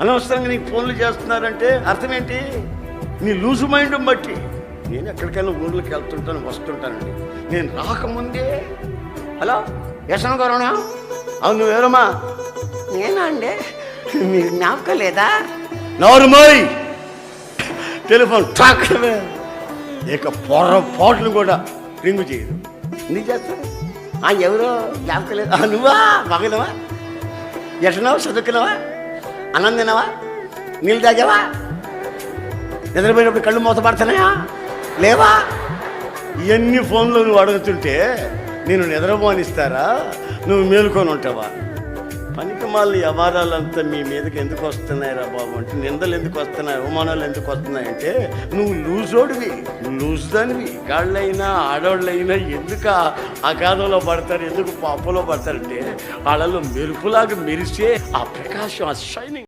అనవసరంగా నీకు ఫోన్లు చేస్తున్నారంటే అర్థం ఏంటి నీ లూజు మైండ్ బట్టి. నేను ఎక్కడికైనా ఊర్లోకి వెళ్తుంటాను వస్తుంటానండి. నేను రాకముందే. హలో? యశన గారునా? అవును నువ్వెవరమ్మా నేనా అండి? మీరు జ్ఞాపకం లేదా? నోరుమోయ్ టెలిఫోన్ టాక్ ఇక పొరపాట్లు కూడా రింగు చేయదు. నీ చేస్తా ఆ ఎవరో? జ్ఞాపకం లేదు? నువ్వా? బాగున్నావా ఎట్టినావా చదువుకున్నావా? అన్నం తినవా? నీళ్ళు తాగావా? నిద్రపోయినప్పుడు కళ్ళు మూతపడుతున్నాయా? లేవా? ఇవన్నీ ఫోన్లో నువ్వు అడుగుతుంటే నేను నిద్రపోనిస్తారా? నువ్వు మేలుకొని ఉంటావా? పనికి మళ్ళీ వ్యవహారాలంతా మీ మీదకి ఎందుకు వస్తున్నాయిరా బాబు అంటే నిందలు ఎందుకు వస్తున్నాయి? అవమానాలు ఎందుకు వస్తున్నాయంటే నువ్వు లూజోడివి లూజ్ దానివి గాళ్ళైనా ఆడవాళ్ళైనా ఎందుకు ఆ అగాధంలో పడతారు? ఎందుకు పాపలో పడతారంటే వాళ్ళలో మెరుపులాగా మెరిసే ఆ ప్రకాశం ఆ షైనింగ్